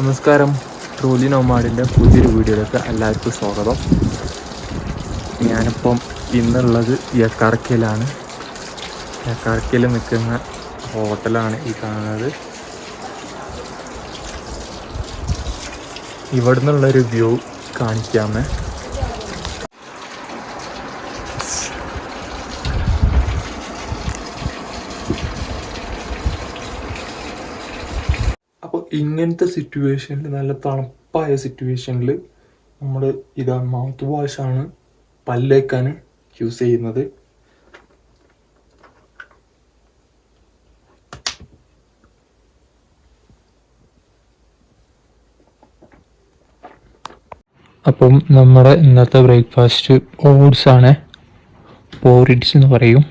നമസ്കാരം. ട്രോലി നോമാഡിന്റെ പുതിയൊരു വീഡിയോയിലേക്ക് എല്ലാവർക്കും സ്വാഗതം. ഞാനിപ്പം ഇന്നുള്ളത് യക്കാർക്കയിലാണ്. യക്കാർക്കയിൽ നിൽക്കുന്ന ഹോട്ടലാണ് ഈ കാണുന്നത്. ഇവിടെ നിന്നുള്ളൊരു വ്യൂ കാണിക്കാമേ അപ്പോൾ ഇങ്ങനത്തെ സിറ്റുവേഷനിൽ നല്ല തണുപ്പായ സിറ്റുവേഷനിൽ നമ്മൾ ഇതാ മൗത്ത് വാഷാണ് പല്ലേക്കാൻ യൂസ് ചെയ്യുന്നത്. അപ്പം നമ്മുടെ ഇന്നത്തെ ബ്രേക്ക്ഫാസ്റ്റ് ഓട്സ് ആണ്. പോറിഡ്സ് എന്ന് പറയും.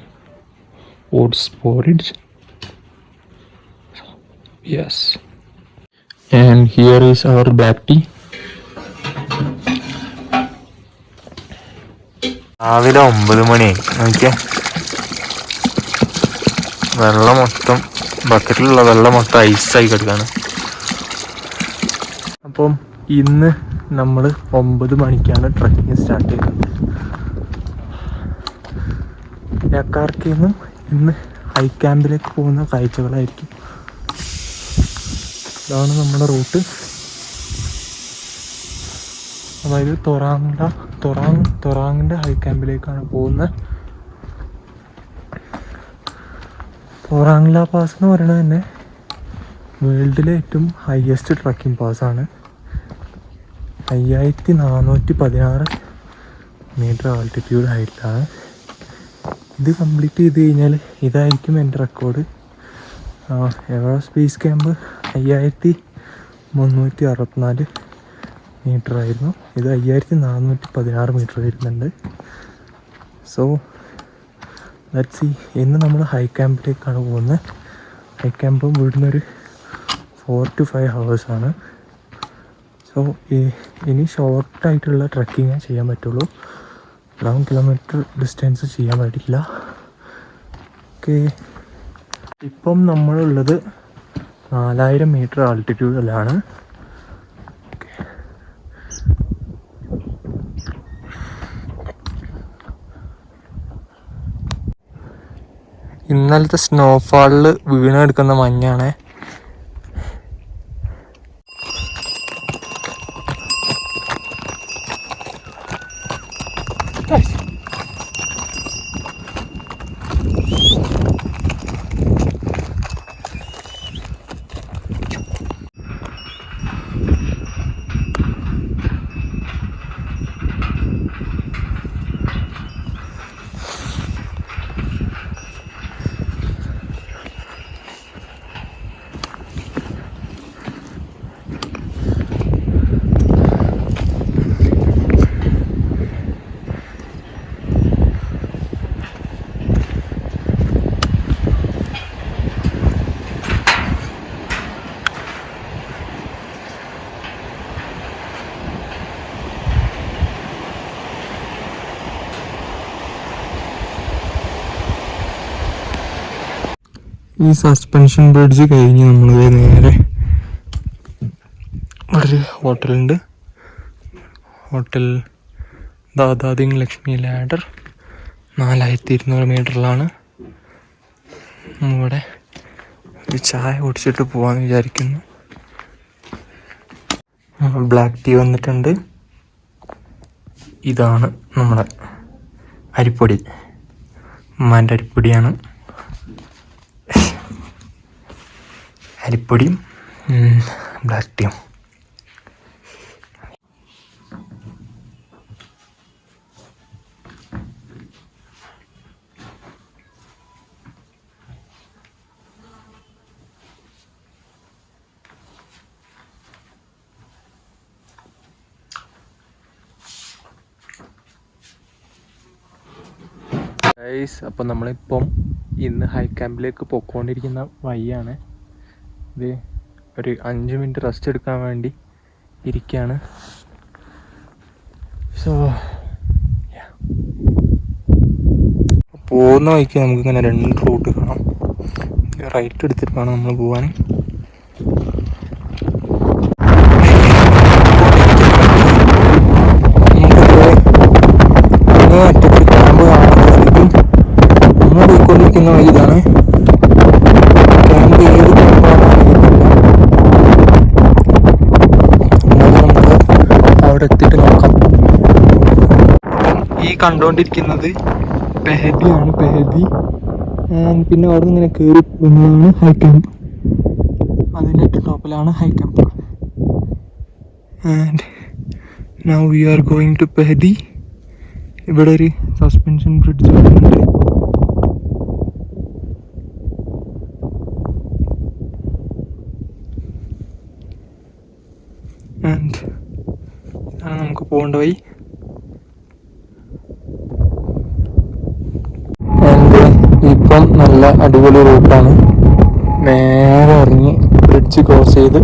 Oats porridges yes and here is our black tea. രാവിലെ ഒമ്പത് മണിയായി നോക്കിയാ. വെള്ളം മൊത്തം ബക്കറ്റിലുള്ള വെള്ളം മൊത്തം ഐസായി കിടക്കാണ്. അപ്പം ഇന്ന് നമ്മൾ ഒമ്പത് മണിക്കാണ് ട്രക്കിങ് സ്റ്റാർട്ട് ചെയ്യുന്നത്. യക്കാർക്കിൽ ഇന്ന് ഹൈ ക്യാമ്പിലേക്ക് പോകുന്ന കാഴ്ചകളായിരിക്കും. ഇതാണ് നമ്മുടെ റൂട്ട്. അതായത് തൊറാങ്ങ തൊറാങ് തൊറാങ്ങിന്റെ ഹൈ ക്യാമ്പിലേക്കാണ് പോകുന്നത്. തൊറാങ്ല പാസ് എന്ന് പറയുന്നത് തന്നെ വേൾഡിലെ ഏറ്റവും ഹയസ്റ്റ് ട്രക്കിംഗ് പാസ്സാണ് അയ്യായിരത്തി നാനൂറ്റി പതിനാറ് മീറ്റർ ആൾട്ടിറ്റ്യൂഡ് ഹൈറ്റിലാണ് ഇത് കംപ്ലീറ്റ് ചെയ്ത് കഴിഞ്ഞാൽ ഇതായിരിക്കും എന്റെ റെക്കോർഡ് എവറസ്റ്റ് ബേസ് ക്യാമ്പ് അയ്യായിരത്തി മുന്നൂറ്റി അറുപത്തിനാല് മീറ്റർ ആയിരുന്നു. ഇത് അയ്യായിരത്തി നാനൂറ്റി പതിനാറ് മീറ്റർ വരുന്നുണ്ട്. സോ ലെറ്റ് സി ഇന്ന് നമ്മൾ ഹൈ ക്യാമ്പിലേക്കാണ് പോകുന്നത്. ഹൈ ക്യാമ്പ് ഇവിടുന്ന് ഒരു ഫോർ ടു ഫൈവ് ഹവേഴ്സാണ് സോ ഇനി ഷോർട്ടായിട്ടുള്ള ട്രക്കിങ്ങേ ചെയ്യാൻ പറ്റുള്ളൂ. ലോങ് കിലോമീറ്റർ ഡിസ്റ്റൻസ് ചെയ്യാൻ പറ്റില്ല ഓക്കെ ഇപ്പം നമ്മളുള്ളത് നാലായിരം മീറ്റർ ആൾട്ടിറ്റ്യൂഡിലാണ് ഇന്നലത്തെ സ്നോഫാളിൽ വീണെടുക്കുന്ന മഞ്ഞാണ്. ഈ സസ്പെൻഷൻ ബ്രിഡ്ജ് കഴിഞ്ഞ് നമ്മൾ നേരെ ഒരു ഹോട്ടലുണ്ട് ഹോട്ടൽ ദാദാദിങ് ലക്ഷ്മി ലാഡർ നാലായിരത്തി ഇരുന്നൂറ് മീറ്ററിലാണ് ഇവിടെ ഒരു ചായ കുടിച്ചിട്ട് പോവാന്ന് വിചാരിക്കുന്നു. ബ്ലാക്ക് ടീ വന്നിട്ടുണ്ട്. ഇതാണ് നമ്മുടെ അരിപ്പൊടി. ഉമ്മാന്റെ അരിപ്പൊടിയാണ്. അരിപ്പൊടിയും ബ്ലാക്ക് ടീയും ഗൈസ് അപ്പോൾ നമ്മളിപ്പം ഇന്ന് ഹൈ ക്യാമ്പിലേക്ക് പൊയ്ക്കൊണ്ടിരിക്കുന്ന വഴിയാണ്. ഇത് ഒരു അഞ്ച് മിനിറ്റ് റെസ്റ്റ് എടുക്കാൻ വേണ്ടി ഇരിക്കുകയാണ് സോ പോകുന്ന വഴിക്ക് നമുക്കിങ്ങനെ രണ്ട് റൂട്ട് കാണാം. റൈറ്റ് എടുത്തിട്ട് നമ്മൾ പോകാൻ കാണിക്കുന്ന വഴി ഇതാണ് ക്യാമ്പ് ഏത് നമുക്ക് അവിടെ എത്തിയിട്ട് പിന്നെ അവിടെ നിന്ന് ഇങ്ങനെ കയറി വരുന്നതാണ് ഹൈ ക്യാമ്പ്. അതിന്റെ ടോപ്പിലാണ് high camp. And now we are going to Pehadi ഇവിടെ ഒരു സസ്പെൻഷൻ ബ്രിഡ്ജ് വരുന്നുണ്ട് പോകേണ്ട ഇപ്പം നല്ല അടിപൊളി റൂട്ടാണ്. നേരെ ഇറങ്ങി ബ്രിഡ്ജ് ക്രോസ് ചെയ്ത്.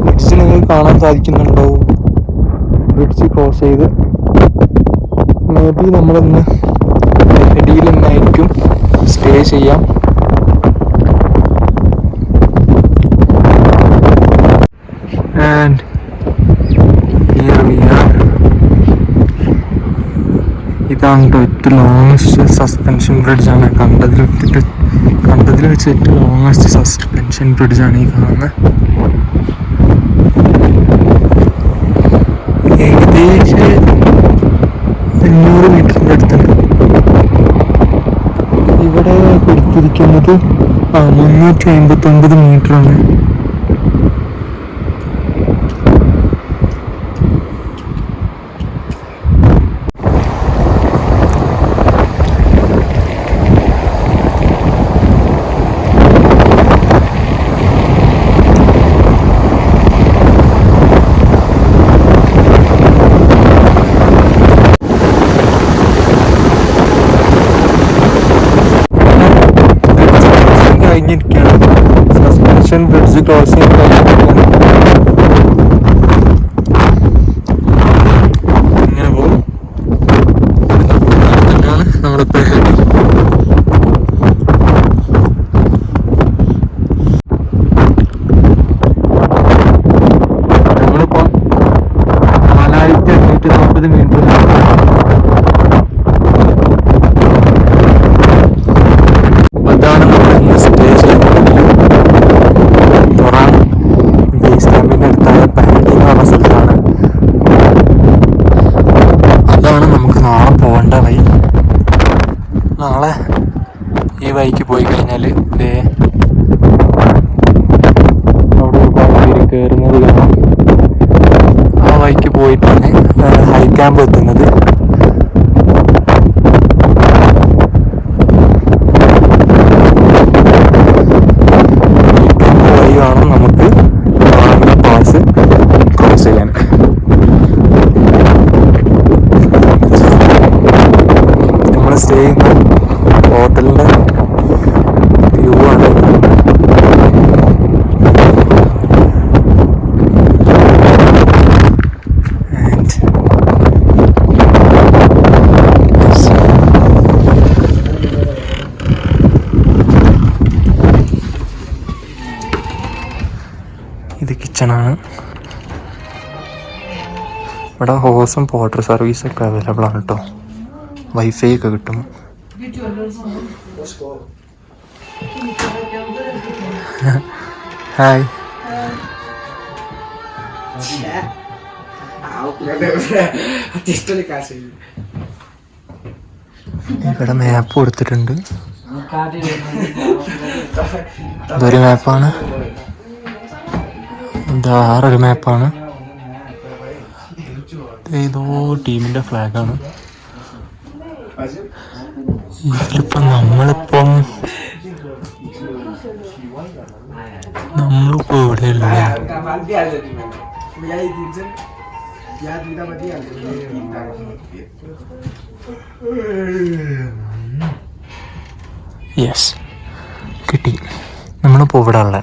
ബ്രിഡ്ജ് നിങ്ങൾക്ക് കാണാൻ സാധിക്കുന്നുണ്ടോ? ബ്രിഡ്ജ് ക്രോസ് ചെയ്ത്. മേ ബി നമ്മളിന്ന് ഇടിയിൽ നിന്നായിരിക്കും സ്റ്റേ ചെയ്യാം. ആൻഡ് ഹിയർ വി ആർ ഇതാണ് ഏറ്റവും ലോങ്സ്റ്റ് സസ്പെൻഷൻ ബ്രിഡ്ജാണ് കണ്ടതിൽ വെച്ചിട്ട് കണ്ടതിൽ വെച്ച് ഏറ്റവും ലോങ്സ്റ്റ് സസ്പെൻഷൻ ബ്രിഡ്ജാണ് ഈ കാണുന്നത് ഏകദേശം അഞ്ഞൂറ് മീറ്ററിന്റെ അടുത്തുണ്ട് ഇവിടെ കൊടുത്തിരിക്കുന്നത് ആ മുന്നൂറ്റി അമ്പത്തി ഒമ്പത് മീറ്ററാണ് കഴിഞ്ഞിരിക്കുകയാണ് സസ്പെൻഷൻ ബ്രിഡ്ജ് ക്രോസിംഗ് കഴിഞ്ഞിരിക്കുകയാണ് ഇങ്ങനെ പോകും തന്നെയാണ് നമ്മളിപ്പോൾ നമ്മളിപ്പോൾ നാലായിരത്തി അഞ്ഞൂറ്റി നാൽപ്പത് മീറ്റർ അതാണ് നമ്മൾ ഇന്ന് സ്റ്റേ ചെയ്യുന്നത് തൊറാൻ ബേസ് ക്യാമ്പിന്റെ അടുത്തായ പാൻഡി എന്ന് പറഞ്ഞ സ്ഥലത്താണ് അതാണ് നമുക്ക് നാളെ പോകേണ്ട വഴി നാളെ ഈ വഴിക്ക് പോയി കഴിഞ്ഞാൽ ഇതേ അവിടെ ഒരുപാട് പേര് കയറുന്നത് കാണാം ആ വഴിക്ക് പോയിട്ടാണ് ഹൈ ക്യാമ്പ് എത്തുന്നത് ഈ വഴി വേണം നമുക്ക് റാന്നി പാസ് ക്രോസ് ചെയ്യാൻ നമ്മൾ സ്റ്റേ ചെയ്യുന്ന ഹോട്ടലിന്റെ വ്യൂ ആണ് ഈ കാണുന്നത്. And yes. ഇത് കിച്ചണാണ് ഇവിടെ ഹോസും വാട്ടർ സർവീസൊക്കെ അവൈലബിൾ ആണ് കേട്ടോ വൈഫൈ ഒക്കെ കിട്ടും. ഹായ് ഇവിടെ മാപ്പ് കൊടുത്തിട്ടുണ്ട്. ഇതൊരു മാപ്പാണ് ആറൊരു മാപ്പാണ് ഏതോ ടീമിന്റെ ഫ്ലാഗാണ്. ഇതിലിപ്പം നമ്മളിപ്പം നമ്മളിപ്പോ ഇവിടെ യെസ് കിട്ടി. നമ്മളിപ്പോ ഇവിടെ ഉള്ള.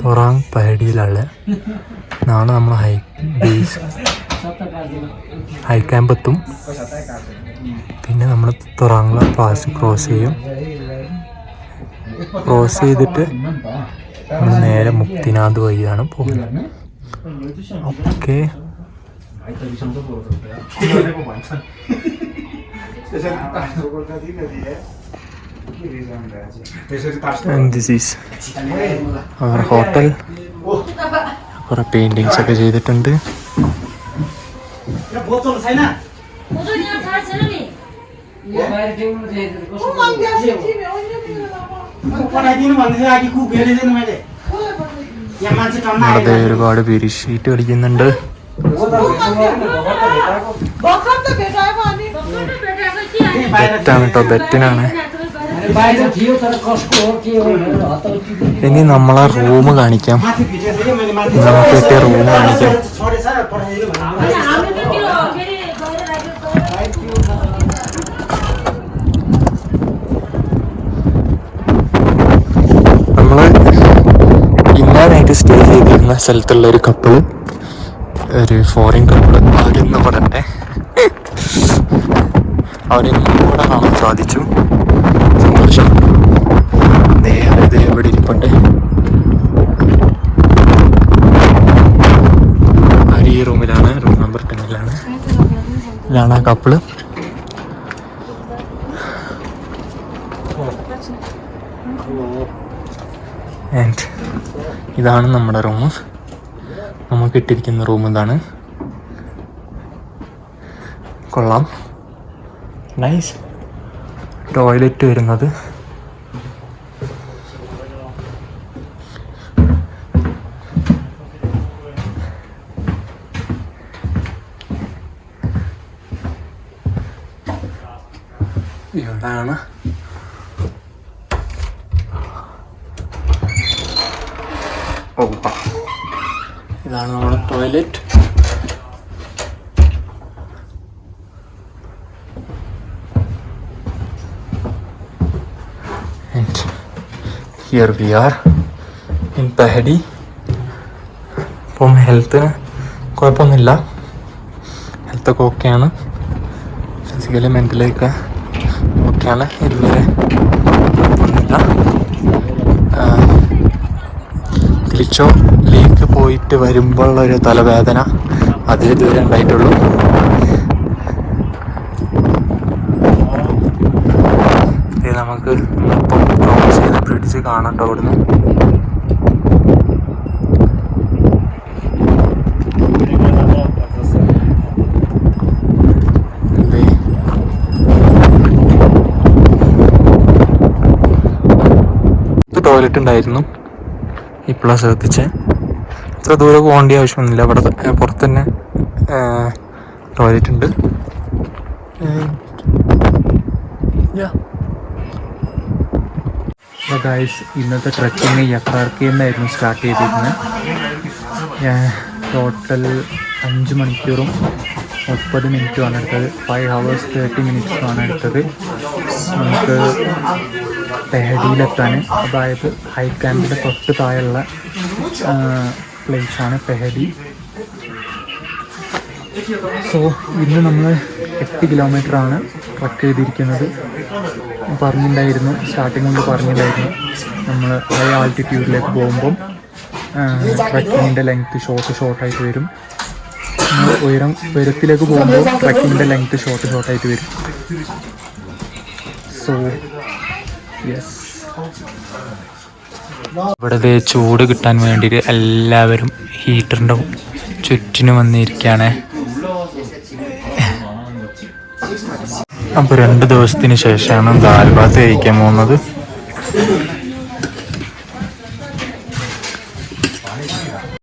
തൊറാങ് പഹടിയിലുള്ള നാളെ നമ്മൾ ഹൈ ബേസ് ഹൈ ക്യാമ്പ് എത്തും പിന്നെ നമ്മൾ തൊറാങ്ല പാസ് ക്രോസ് ചെയ്യും. ക്രോസ് ചെയ്തിട്ട് നമ്മൾ നേരെ മുക്തിനാഥ് വഴിയാണ് പോകുന്നത്. Okay. And this is our hotel കുറേ പെയിന്റിങ്സ് ഒക്കെ ചെയ്തിട്ടുണ്ട് അവിടെ ഒരുപാട് പേര് ഷീറ്റ് കളിക്കുന്നുണ്ട് ബെറ്റാണ് കേട്ടോ ബെറ്റിനാണ് ഇനി നമ്മളെ റൂമ് കാണിക്കാം. നമുക്ക് കിട്ടിയ റൂം കാണിക്കാം. നമ്മൾ ഇന്നാനായിട്ട് സ്റ്റേ ചെയ്തിരുന്ന സ്ഥലത്തുള്ള ഒരു കപ്പിൾ ഒരു ഫോറിൻ കപ്പിൾ അവരെന്ന് പറഞ്ഞെ അവരിന്നും കൂടെ കാണാൻ സാധിച്ചു. ദേ അവരിത് ഇവിടെ ഇരിപ്പുണ്ട്. ഈ റൂമിലാണ്? റൂം നമ്പർ ടെന്നിലാണ്. ഇതാണ് ആ കപ്പിൾ. ആൻഡ് ഇതാണ് നമ്മുടെ റൂം. നമുക്ക് ഇട്ടിരിക്കുന്ന റൂം ഇതാണ്. കൊള്ളാം. നൈസ് ടോയ്ലറ്റ് വരുന്നത്. ഇവിടെയാണ് ഇതാണ് നമ്മുടെ toilet and here we are in Pehadi ഇപ്പം ഹെൽത്തിന് കുഴപ്പമൊന്നുമില്ല. ഹെൽത്തൊക്കെ ഓക്കെയാണ് ഫിസിക്കലി മെന്റലി ഒക്കെ ഓക്കെയാണ് ഇതുവരെ കുഴപ്പമൊന്നുമില്ല. തിരിച്ചോ ലേക്ക് പോയിട്ട് വരുമ്പോഴുള്ളൊരു തലവേദന അതേ ഇതുവരെ ഉണ്ടായിട്ടുള്ളൂ. നമുക്ക് ബ്രിഡ്ജ് കാണട്ടോ അവിടുന്ന്. ടോയ്ലറ്റ് ഉണ്ടായിരുന്നു. ഇപ്പോഴാണ് ശ്രദ്ധിച്ചേ. ഇത്ര ദൂരെ പോകേണ്ട ആവശ്യമൊന്നുമില്ല. അവിടെ പുറത്തുതന്നെ പുറത്ത് തന്നെ ടോയ്ലറ്റ് ഉണ്ട്. ഗായ്സ് ഇന്നത്തെ ട്രക്കിങ് യക്കാർക്ക് എന്നായിരുന്നു സ്റ്റാർട്ട് ചെയ്തിരുന്നത്. ടോട്ടൽ അഞ്ച് മണിക്കൂറും മുപ്പത് മിനിറ്റുമാണ് എടുത്തത്. ഫൈവ് ഹവേഴ്സ് തേർട്ടി മിനിറ്റ്സുമാണ് എടുത്തത്. നമുക്ക് പെഹഡിയിലെത്താൻ അതായത് ഹൈ ക്യാമ്പിന്റെ തൊട്ട് താഴെയുള്ള പ്ലേസാണ് പെഹഡി സോ ഇന്ന് നമ്മൾ എട്ട് കിലോമീറ്റർ ആണ് ട്രക്ക് ചെയ്തിരിക്കുന്നത്. പറഞ്ഞിട്ടുണ്ടായിരുന്നു സ്റ്റാർട്ടിങ് കൊണ്ട് പറഞ്ഞിട്ടുണ്ടായിരുന്നു നമ്മൾ ഹൈ ആൾട്ടിറ്റ്യൂഡിലേക്ക് പോകുമ്പം ട്രക്കിങ്ങിന്റെ ലെങ്ത്ത് ഷോർട്ട് ഷോർട്ടായിട്ട് വരും. ഉയരം ഉയരത്തിലേക്ക് പോകുമ്പോൾ ട്രക്കിങ്ങിന്റെ ലെങ്ത്ത് ഷോർട്ട് ഷോർട്ടായിട്ട് വരും. സോ യെസ് ഇവിടെ ചൂട് കിട്ടാൻ വേണ്ടിയിട്ട് എല്ലാവരും ഹീറ്ററിന്റെ ചുറ്റിനും വന്നിരിക്കുകയാണ് അപ്പോൾ രണ്ട് ദിവസത്തിന് ശേഷമാണ് ദാൽബാത്ത് കഴിക്കാൻ പോകുന്നത്.